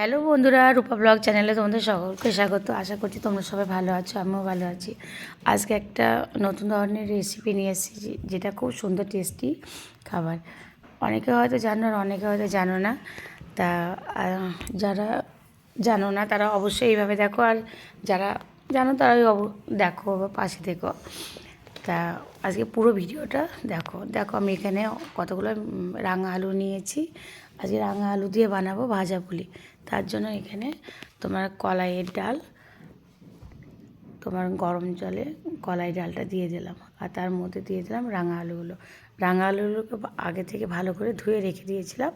Hello বন্ধুরা, রূপা blog চ্যানেলে তোমাদের সকলকে স্বাগত। আশা করছি তোমরা সবাই ভালো আছো, আমিও ভালো আছি। আজকে একটা নতুন ধরনের রেসিপি নিয়ে এসেছি, যেটা খুব সুন্দর টেস্টি খাবার। অনেকে হয়তো জানো আর অনেকে হয়তো জানো না। তা যারা জানো না, তারা অবশ্যই এইভাবে দেখো। আর যারা জানো, তারাই দেখো বা পাশে দেখো তা, আজকে পুরো ভিডিওটা দেখো। দেখো, আমি এখানে কতগুলো রাঙা আলু নিয়েছি। আজকে রাঙা আলু দিয়ে বানাবো ভাজা পুলি। তার জন্য এখানে তোমার কলাইয়ের ডাল, তোমার গরম জলে কলাই ডালটা দিয়ে দিলাম। আর তার মধ্যে দিয়ে দিলাম রাঙা আলুগুলো। রাঙা আলুগুলোকে আগে থেকে ভালো করে ধুয়ে রেখে দিয়েছিলাম।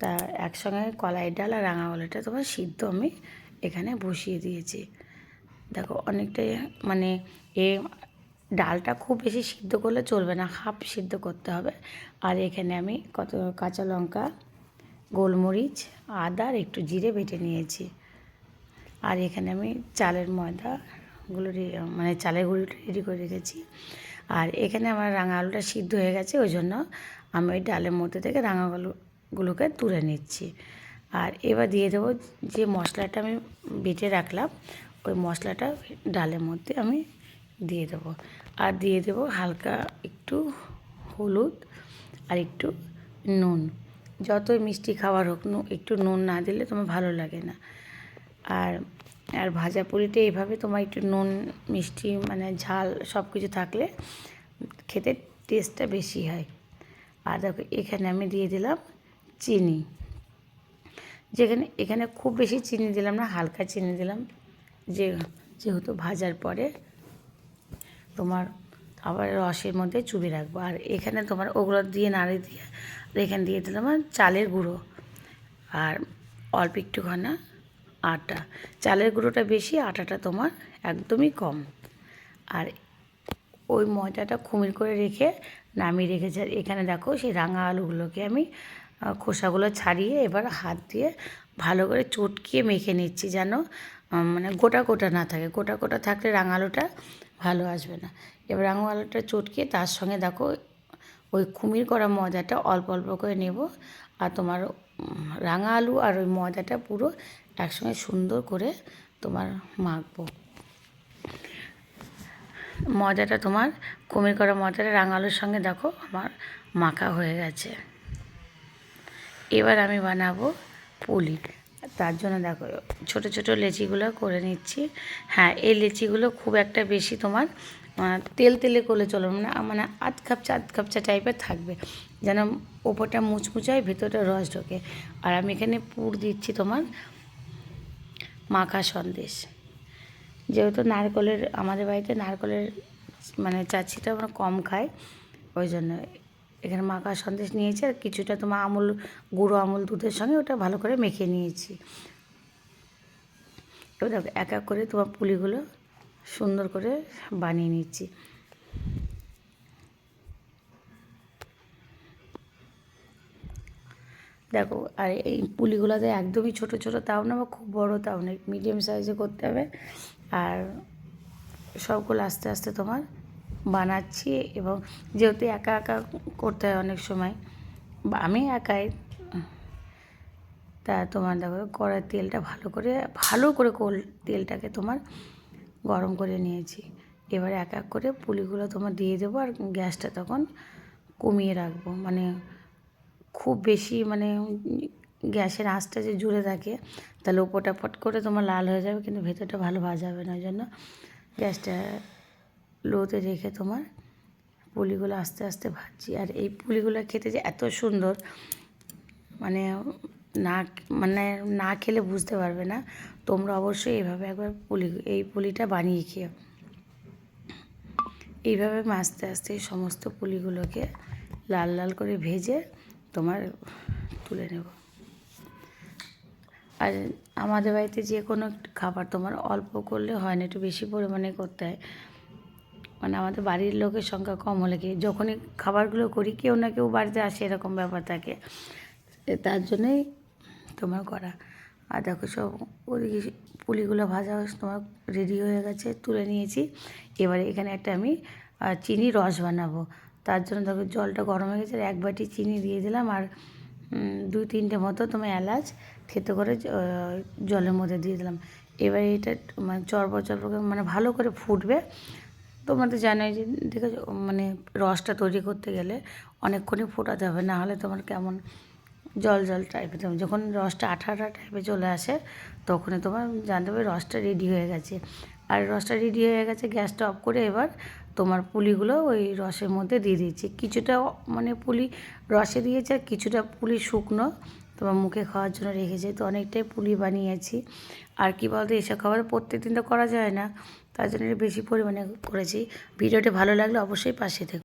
তা একসঙ্গে কলাই ডাল আর রাঙা আলুটা তোমার সিদ্ধ আমি এখানে বসিয়ে দিয়েছি। দেখো অনেকটাই মানে এ ডালটা খুব বেশি সিদ্ধ করলে চলবে না, হাফ সিদ্ধ করতে হবে। আর এখানে আমি কত কাঁচা লঙ্কা গোলমরিচ, আদা আর একটু জিরে বেটে নিয়েছি। আর এখানে আমি চালের ময়দাগুলো মানে চালের গুঁড়িটা রেডি করে রেখেছি। আর এখানে আমার রাঙা আলুটা সিদ্ধ হয়ে গেছে, ওই জন্য আমি ওই ডালের মধ্যে থেকে রাঙা আলুগুলোকে তুলে নিচ্ছি। আর এবার দিয়ে দেবো যে মশলাটা আমি বেটে রাখলাম, ওই মশলাটা ডালের মধ্যে আমি দিয়ে দেবো। আর দিয়ে দেবো হালকা একটু হলুদ আর একটু নুন। যতই মিষ্টি খাবার হোক একটু নুন না দিলে তোমার ভালো লাগে না। আর আর ভাজা পুরিটা এইভাবে তোমার একটু নুন, মিষ্টি মানে ঝাল সব কিছু থাকলে খেতে টেস্টটা বেশি হয়। আর দেখো, এখানে আমি দিয়ে দিলাম চিনি। যেখানে, এখানে খুব বেশি চিনি দিলাম না, হালকা চিনি দিলাম। যে, যেহেতু ভাজার পরে তোমার আবার রসের মধ্যে চুবি রাখব। আর এখানে তোমার ওগুলো দিয়ে নাড়ি দিয়ে এখানে দিয়ে দিলাম চালের গুঁড়ো। আর অল্প একটুখানা আটা। চালের গুঁড়োটা বেশি, আটাটা তোমার একদমই কম। আর ওই ময়দাটা খুমির করে রেখে নামিয়ে রেখেছি। আর এখানে দেখো সেই রাঙা আলুগুলোকে আমি খোসাগুলো ছাড়িয়ে এবার হাত দিয়ে ভালো করে চটকিয়ে মেখে নিচ্ছি যেন মানে গোটা গোটা না থাকে। গোটা গোটা থাকলে রাঙা আলুটা ভালো আসবে না। এবার রাঙা আলুটা চটকিয়ে তার সঙ্গে দেখো ওই কুমির করা ময়দাটা অল্প অল্প করে নেব আর তোমার রাঙা আলু আর ওই ময়দাটা পুরো একসঙ্গে সুন্দর করে তোমার মাখবো। ময়দাটা তোমার, কুমির করা রাঙা আলুর সঙ্গে দেখো আমার মাখা হয়ে গেছে। এবার আমি বানাবো পুলি। তার জন্য দেখো, ছোট ছোট লেচিগুলো করে নিচ্ছি। হ্যাঁ এই লেচিগুলো খুব একটা বেশি তোমার তেল তেলে করলে চলবে না মানে আধ খাপচা আধ খাপচা টাইপের থাকবে। যেন ওপরটা মুচমুচে হয় ভেতরটা রস ঢোকে। আর আমি এখানে পুর দিচ্ছি তোমার মাখা সন্দেশ। যেহেতু নারকলের, আমাদের বাড়িতে নারকলের মানে চাচিটা আমরা কম খাই, ওই জন্য এখানে মাখা সন্দেশ নিয়েছি আর কিছুটা তোমার আমুল, গুঁড়ো আমুল দুধের সঙ্গে ওটা ভালো করে মেখে নিয়েছি। এবার দেখো, এক এক করে তোমার পুলিগুলো সুন্দর করে বানিয়ে নিচ্ছি। দেখো, আর এই পুলিগুলো পুলিগুলোতে একদমই ছোট ছোট, তাও না, বা খুব বড় তাও না, মিডিয়াম সাইজে করতে হবে। আর সবগুলো আস্তে আস্তে তোমার বানাচ্ছি এবং যেহেতু একা একা করতে হয় অনেক সময় আমি একাই, তা তোমার দেখো কড়াই তেলটা ভালো করে ভালো করে কোল, তেলটাকে তোমার গরম করে নিয়েছি। এবার এক এক করে পুলিগুলো তোমার দিয়ে দেবো আর গ্যাসটা তখন কমিয়ে রাখব। মানে খুব বেশি মানে গ্যাসের আঁচটা যে জুড়ে থাকে, তাহলে ওপরটা পট করে তোমার লাল হয়ে যাবে, কিন্তু ভেতরটা ভালো ভাজা হবে না। ওই জন্য গ্যাসটা লোতে রেখে তোমার পুলিগুলো আস্তে আস্তে ভাজছি। আর এই পুলিগুলো খেতে যে এত সুন্দর মানে না মানে না খেলে বুঝতে পারবে না। তোমরা অবশ্যই এইভাবে একবার পুলি, এই পুলিটা বানিয়ে খেয়ে এইভাবে আস্তে আস্তে সমস্ত পুলিগুলোকে লাল লাল করে ভেজে তোমার তুলে নেব। আর আমাদের বাড়িতে যে কোনো খাবার তোমার অল্প করলে হয় না, একটু বেশি পরিমাণে করতে হয়। মানে আমাদের বাড়ির লোকের সংখ্যা কম হলে কি, যখনই খাবারগুলো করি, কেউ না কেউ বাড়িতে আসে, এরকম ব্যাপার থাকে। তার জন্যই তোমার করা। আর দেখো সব ওদিকে পুলিগুলো ভাজা তোমার রেডি হয়ে গেছে, তুলে নিয়েছি। এবারে এখানে একটা আমি চিনি রস বানাবো। তার জন্য দেখো জলটা গরম হয়ে গেছে এক বাটি চিনি দিয়ে দিলাম। আর দুই তিনটে মতো তোমার এলাচ থেতো করে জলের মধ্যে দিয়ে দিলাম। এবার এটা মানে চরবর চরবর মানে ভালো করে ফুটবে। তোমরা তো জানোই যে দেখেছ মানে রসটা তৈরি করতে গেলে অনেকক্ষণই ফোটাতে হবে, না হলে তোমার কেমন জল জল টাইপের। যখন রসটা আঠা আঠা টাইপের চলে আসে, তখনই তোমার জানতে হবে রসটা রেডি হয়ে গেছে। আর রসটা রেডি হয়ে গেছে, গ্যাসটা অফ করে এবার তোমার পুলিগুলো ওই রসের মধ্যে দিয়ে দিয়েছি। কিছুটা মানে পুলি রসে দিয়েছে আর কিছুটা পুলি শুকনো তোমার মুখে খাওয়ার জন্য রেখেছি। তো অনেকটাই পুলি বানিয়েছি। আর কী বলতো, এসব খাবার প্রত্যেক দিন তো করা যায় না। তার জন্য বেশি পরিমাণে করেছি। ভিডিওটি ভালো লাগলে অবশ্যই পাশে থেকো